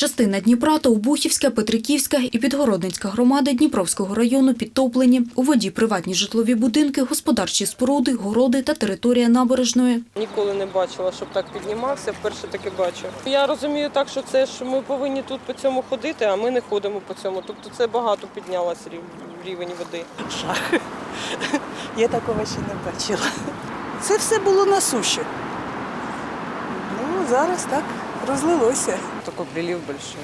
Частина Дніпра та Обухівська, Петриківська і Підгородницька громади Дніпровського району підтоплені. У воді приватні житлові будинки, господарчі споруди, городи та територія набережної. Ніколи не бачила, щоб так піднімався. Вперше таки бачу. Я розумію так, що це ж ми повинні тут по цьому ходити, а ми не ходимо по цьому. Тобто це багато піднялось рівень води. Жах. Я такого ще не бачила. Це все було на суші. Ну, зараз так розлилося. Такой прилив большой.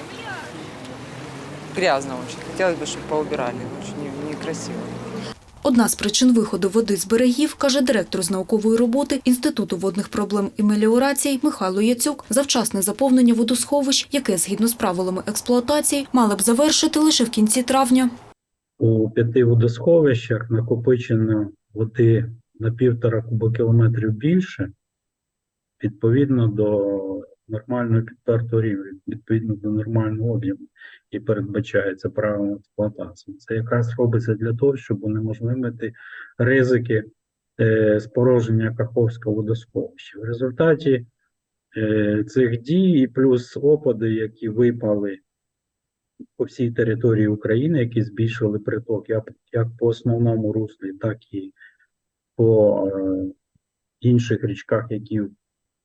Грязно очень. Хотелось бы, чтобы поубирали. Очень не- некрасиво. Одна з причин виходу води з берегів, каже директор з наукової роботи Інституту водних проблем і меліорацій Михайло Яцюк, завчасне заповнення водосховищ, яке згідно з правилами експлуатації мали б завершити лише в кінці травня. У п'яти водосховищах накопичено води на півтора кубокілометрів більше, відповідно до нормального підтертого рівня, відповідно до нормального об'єму, і передбачається правилом експлуатації. Це якраз робиться для того, щоб унеможливити ризики е, спороження Каховського водосховища. В результаті е, цих дій і плюс опади, які випали по всій території України, які збільшили приток як, як по основному руслі, так і по е, інших річках, які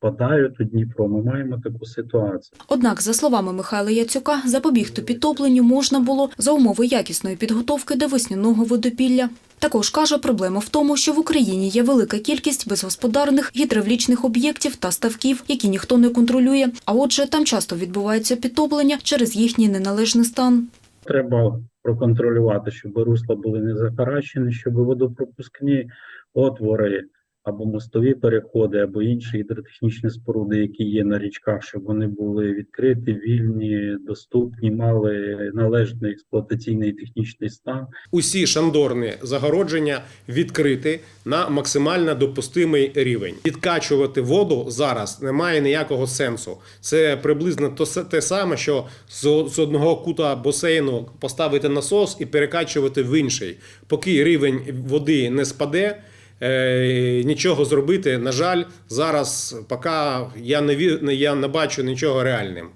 впадають у Дніпро, ми маємо таку ситуацію. Однак, за словами Михайла Яцюка, запобігти підтопленню можна було за умови якісної підготовки до весняного водопілля. Також каже, проблема в тому, що в Україні є велика кількість безгосподарних гідравлічних об'єктів та ставків, які ніхто не контролює. А отже, там часто відбувається підтоплення через їхній неналежний стан. Треба проконтролювати, щоб русла були не захаращені, щоб водопропускні отвори або мостові переходи, або інші гідротехнічні споруди, які є на річках, щоб вони були відкриті, вільні, доступні, мали належний експлуатаційний технічний стан. усі шандорні загородження відкрити на максимально допустимий рівень. Відкачувати воду зараз немає ніякого сенсу. Це приблизно те саме, що з одного кута басейну поставити насос і перекачувати в інший. Поки рівень води не спаде. Е, Нічого зробити, на жаль, зараз поки я не ві- я не бачу нічого реальним.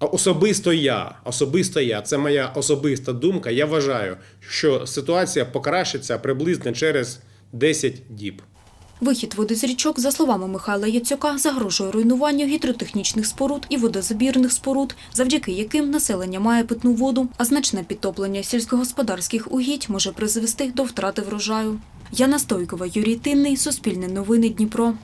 Особисто я, особисто я, це моя особиста думка. Я вважаю, що ситуація покращиться приблизно через 10 діб. Вихід води з річок, за словами Михайла Яцюка, загрожує руйнуванню гідротехнічних споруд і водозабірних споруд, завдяки яким населення має питну воду, а значне підтоплення сільськогосподарських угідь може призвести до втрати врожаю. Яна Стойкова, Юрій Тинний, Суспільне новини Дніпро.